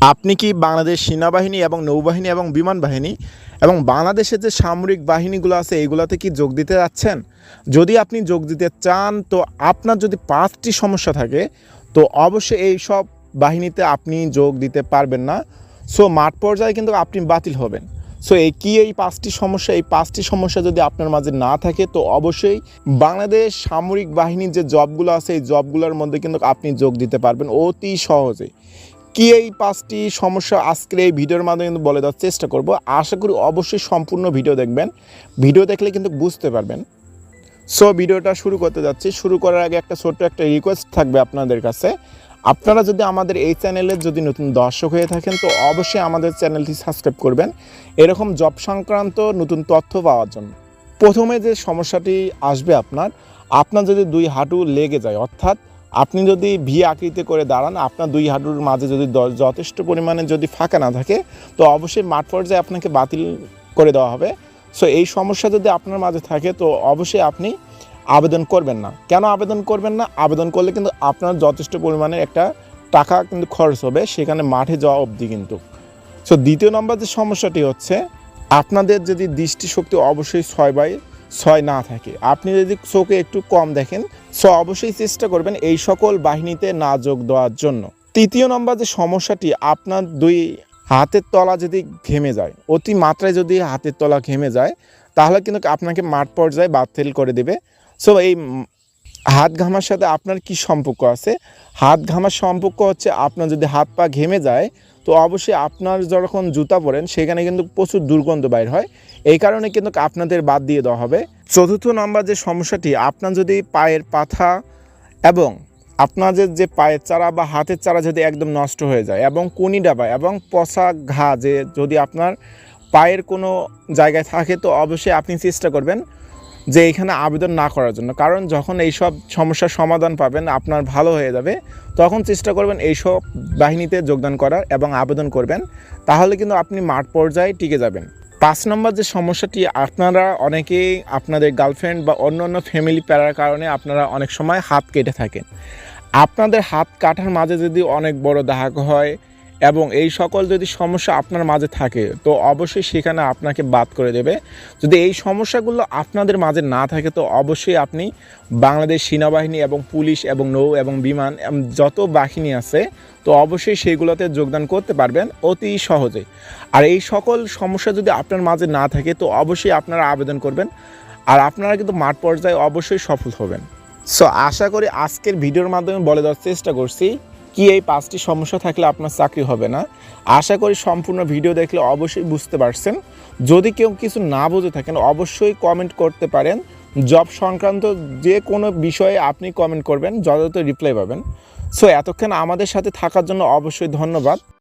আপনি কি বাংলাদেশ সেনাবাহিনী এবং নৌবাহিনী এবং বিমান বাহিনী এবং বাংলাদেশের যে সামরিক বাহিনীগুলো আছে এইগুলোতে কি যোগ দিতে যাচ্ছেন? যদি আপনি যোগ দিতে চান, তো আপনার যদি পাঁচটি সমস্যা থাকে, তো অবশ্যই এই সব বাহিনীতে আপনি যোগ দিতে পারবেন না। সো মাঠ পর্যায়ে কিন্তু আপনি বাতিল হবেন। সো এই কি এই পাঁচটি সমস্যা? এই পাঁচটি সমস্যা যদি আপনার মাঝে না থাকে, তো অবশ্যই বাংলাদেশ সামরিক বাহিনীর যে জবগুলো আছে, এই জবগুলোর মধ্যে কিন্তু আপনি যোগ দিতে পারবেন অতি সহজে। কি এই পাঁচটি সমস্যা আজকের এই ভিডিওর মাধ্যমে কিন্তু বলে দেওয়ার চেষ্টা করব। আশা করি অবশ্যই সম্পূর্ণ ভিডিও দেখবেন। ভিডিও দেখলে কিন্তু বুঝতে পারবেন। সো ভিডিওটা শুরু করতে যাচ্ছি। শুরু করার আগে একটা ছোট্ট একটা রিকোয়েস্ট থাকবে আপনাদের কাছে। আপনারা যদি আমাদের এই চ্যানেলের যদি নতুন দর্শক হয়ে থাকেন, তো অবশ্যই আমাদের চ্যানেলটি সাবস্ক্রাইব করবেন। এরকম জব সংক্রান্ত নতুন তথ্য পাওয়ার জন্য। প্রথমে যে সমস্যাটি আসবে আপনার আপনার যদি দুই হাঁটু লেগে যায়, অর্থাৎ আপনি যদি ভি আকৃতি করে দাঁড়ান, আপনার দুই হাঁটুর মাঝে যদি যথেষ্ট পরিমাণে যদি ফাঁকা না থাকে, তো অবশ্যই মাঠ পর্যায়ে আপনাকে বাতিল করে দেওয়া হবে। সো এই সমস্যা যদি আপনার মাঝে থাকে, তো অবশ্যই আপনি আবেদন করবেন না। কেন আবেদন করবেন না? আবেদন করলে কিন্তু আপনার যথেষ্ট পরিমাণে একটা টাকা কিন্তু খরচ হবে, সেখানে মাঠে যাওয়া অবধি কিন্তু। সো দ্বিতীয় নম্বর যে সমস্যাটি হচ্ছে, আপনাদের যদি দৃষ্টিশক্তি অবশ্যই ছয় বাই ছয় না থাকে। আপনি যদি চোখে একটু কম দেখেন, সো অবশ্যই চেষ্টা করবেন এই সকল বাহিনীতে না যোগ দেওয়ার জন্য। তৃতীয় নম্বর যে সমস্যাটি, আপনার দুই হাতের তলা যদি ঘেমে যায়, অতি মাত্রায় যদি হাতের তলা ঘেমে যায়, তাহলে কিন্তু আপনাকে মাঠ পর্যায়ে বাতিল করে দেবে। সো এই হাত ঘামার সাথে আপনার কি সম্পর্ক আছে? হাত ঘামার সম্পর্ক হচ্ছে আপনার যদি হাত পা ঘেমে যায় তো অবশ্যই আপনার যখন জুতা পরেন, সেখানে কিন্তু প্রচুর দুর্গন্ধ বাইর হয়। এই কারণে কিন্তু আপনাদের বাদ দিয়ে দেওয়া হবে। চতুর্থ নম্বর যে সমস্যাটি, আপনার যদি পায়ের পাথা এবং আপনাদের যে পায়ের চারা বা হাতের চারা যদি একদম নষ্ট হয়ে যায় এবং কুনি ডাবা এবং পচা ঘা যে যদি আপনার পায়ের কোনো জায়গায় থাকে, তো অবশ্যই আপনি চেষ্টা করবেন। যে এখানে আবেদন না করার জন্য। কারণ যখন এইসব সমস্যার সমাধান পাবেন, আপনার ভালো হয়ে যাবে। তখন চেষ্টা করবেন এইসব বাহিনীতে যোগদান করার এবং আবেদন করবেন। তাহলে কিন্তু আপনি মাঠ পর্যায়ে টিকে যাবেন। পাঁচ নম্বর যে সমস্যাটি, আপনারা অনেকেই আপনাদের গার্লফ্রেন্ড বা অন্য অন্য ফ্যামিলি প্যারার কারণে আপনারা অনেক সময় হাত কেটে থাকেন। আপনাদের হাত কাটার মাঝে যদি অনেক বড় দাগ হয় এবং এই সকল যদি সমস্যা আপনার মাঝে থাকে, তো অবশ্যই সেখানে আপনাকে বাদ করে দেবে। যদি এই সমস্যাগুলো আপনাদের মাঝে না থাকে, তো অবশ্যই আপনি বাংলাদেশ সেনাবাহিনী এবং পুলিশ এবং নৌ এবং বিমান যত বাহিনী আছে, তো অবশ্যই সেইগুলোতে যোগদান করতে পারবেন অতি সহজে। আর এই সকল সমস্যা যদি আপনার মাঝে না থাকে, তো অবশ্যই আপনারা আবেদন করবেন। আর আপনারা কিন্তু মাঠ পর্যায়ে অবশ্যই সফল হবেন। সো আশা করি আজকের ভিডিওর মাধ্যমে বলে দেওয়ার চেষ্টা করছি। কি এই পাঁচটি সমস্যা থাকলে আপনার চাকরি হবে না? আশা করি সম্পূর্ণ ভিডিও দেখলে অবশ্যই বুঝতে পারছেন। যদি কেউ কিছু না বুঝে থাকেন, অবশ্যই কমেন্ট করতে পারেন। জব সংক্রান্ত যে কোনো বিষয়ে আপনি কমেন্ট করবেন, যথাযথ রিপ্লাই পাবেন। সো এতক্ষণ আমাদের সাথে থাকার জন্য অবশ্যই ধন্যবাদ।